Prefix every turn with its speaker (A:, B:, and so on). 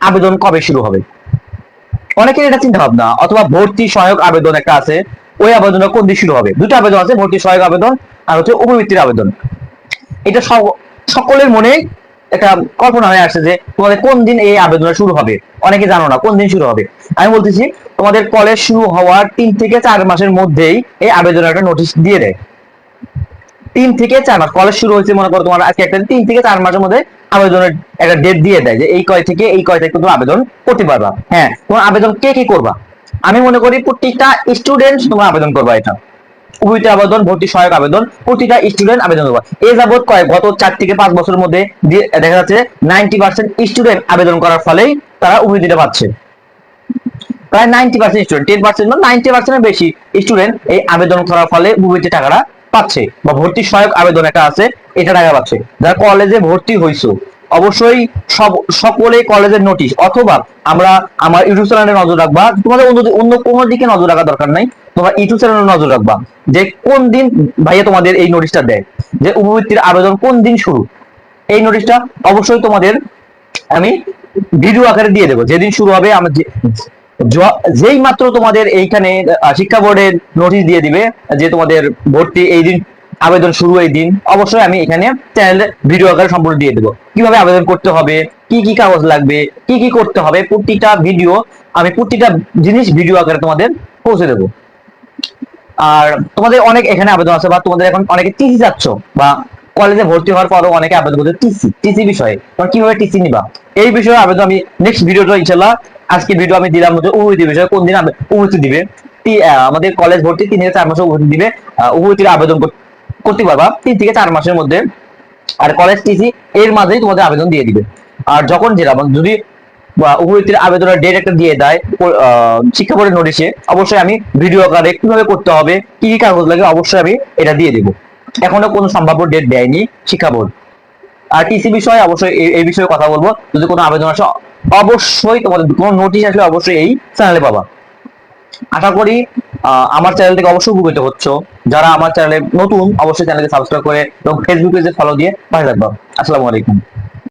A: আবেদন কবে শুরু হবে? অনেকের এটা চিন্তা ভাবনা অথবা ভর্তি সহায়ক আবেদন একটা আছে, ওই আবেদনটা কোন দিন শুরু হবে? দুটো আবেদন আছে, ভর্তি সহায়ক আবেদন আর হচ্ছে উপবৃত্তির আবেদন। এটা সকলের মনে একটা কল্পনা হয়ে আসছে যে তোমাদের কোন দিন এই আবেদন শুরু হবে? অনেকে জানো না কোন দিন শুরু হবে। আমি বলতেছি তোমাদের কলেজ শুরু হওয়ার তিন থেকে চার মাসের মধ্যেই এই আবেদনের একটা নোটিশ দিয়ে দেয়। তিন থেকে চার মাস কলেজ শুরু হয়েছে, মনে করো তোমার আজকে একটা তিন থেকে চার মাসের মধ্যে আবেদনের একটা ডেট দিয়ে দেয় যে এই কয় থেকে, এই কয় থেকে তুমি আবেদন করতে পারবা। হ্যাঁ তোমার আবেদন কে কি করবা? আমি মনে করি প্রত্যেকটা স্টুডেন্ট তোমার আবেদন করবা এটা। উভয়তে আবেদন, ভর্তি সহায়ক আবেদন প্রতিটা স্টুডেন্ট আবেদন করবে। এই যাবৎ কয়েক গত চার থেকে পাঁচ বছরের মধ্যে দেখা যাচ্ছে নাইনটি পার্সেন্ট স্টুডেন্ট আবেদন করার ফলেই তারা উভয়টিটা পাচ্ছে। প্রায় ninety percent student ten percent বা নাইনটি পার্সেন্টের বেশি স্টুডেন্ট এই আবেদন করার ফলে উভয়টি টাকাটা পাচ্ছে বা ভর্তি সহায়ক আবেদন একটা আছে, এটা টাকা পাচ্ছে। যারা কলেজে ভর্তি হইছো, অবশ্যই সব সকলে কলেজের নোটিশ অথবা আমরা আমার ইউটিউব চ্যানেলে নজর রাখবা, তোমাদের অন্য কোনো দিকে নজর রাখা দরকার নাই, তোমরা ইউটিউব চ্যানেলে নজর রাখবা যে কোন দিন ভাইয়া তোমাদের এই নোটিশটা দেয়, যে উপবৃত্তির আবেদন কোন দিন শুরু। এই নোটিশটা অবশ্যই তোমাদের আমি ভিডিও আকারে দিয়ে দেবো, যেদিন শুরু হবে য- যেই মাত্র তোমাদের এইখানে শিক্ষা বোর্ডের নোটিশ দিয়ে দিবে যে তোমাদের ভর্তি এই দিন, আবেদন শুরু এই দিন, অবশ্যই আমি এখানে চ্যানেলে ভিডিও আকারে সম্পূর্ণ দিয়ে দেবো। কীভাবে আবেদন করতে হবে, কি কি কাগজ লাগবে, কি কি করতে হবে, প্রতিটা ভিডিও আমি প্রতিটা জিনিস ভিডিও আকারে তোমাদের পৌঁছে দেবো। আর তোমাদের অনেক এখানে আবেদন আছে বা তোমাদের এখন অনেকে টিসি যাচ্ছ বা কলেজে ভর্তি হওয়ার পরও অনেকে আবেদন করছে টিসি টিসি বিষয়ে। তোমরা কীভাবে টিসি নিবা? এই বিষয়ে আবেদন আমি নেক্সট ভিডিওটা ইনশাল্লাহ আজকে ভিডিও আমি দিলাম হচ্ছে উভয়তি বিষয়ে কোন দিন উভয়তি দিবে? আমাদের কলেজ ভর্তি তিন থেকে চার মাসে উভয়তি দিবে। উভয়তির আবেদন করতে পারবা তিন থেকে চার মাসের মধ্যে। আর কলেজ টিসি এর মাঝেই তোমাদের আবেদন দিয়ে দিবে। আর যখন যেটা মানে যদি উভয়তির আবেদনের ডেট একটা দিয়ে দেয় শিক্ষা বোর্ডের নোটিশে অবশ্যই আমি ভিডিও আকারে কীভাবে করতে হবে, কি কি কাগজ লাগে, অবশ্যই আমি এটা দিয়ে দেবো। এখনও কোনো সম্ভাব্য ডেট দেয়নি শিক্ষা বোর্ড। আর টিসি বিষয়ে অবশ্যই এই- বিষয়ে কথা বলব। যদি কোনো আবেদন আসে, অবশ্যই তোমাদের কোনো নোটিশ আসলে অবশ্যই এই চ্যানেলে পাবা। আশা করি আমার চ্যানেল থেকে অবশ্যই উপকৃত হচ্ছ। যারা আমার চ্যানেলে নতুন, অবশ্যই চ্যানেলকে সাবস্ক্রাইব করে এবং ফেসবুক পেজে ফলো দিয়ে পাশে থাকবা। আসসালামু আলাইকুম।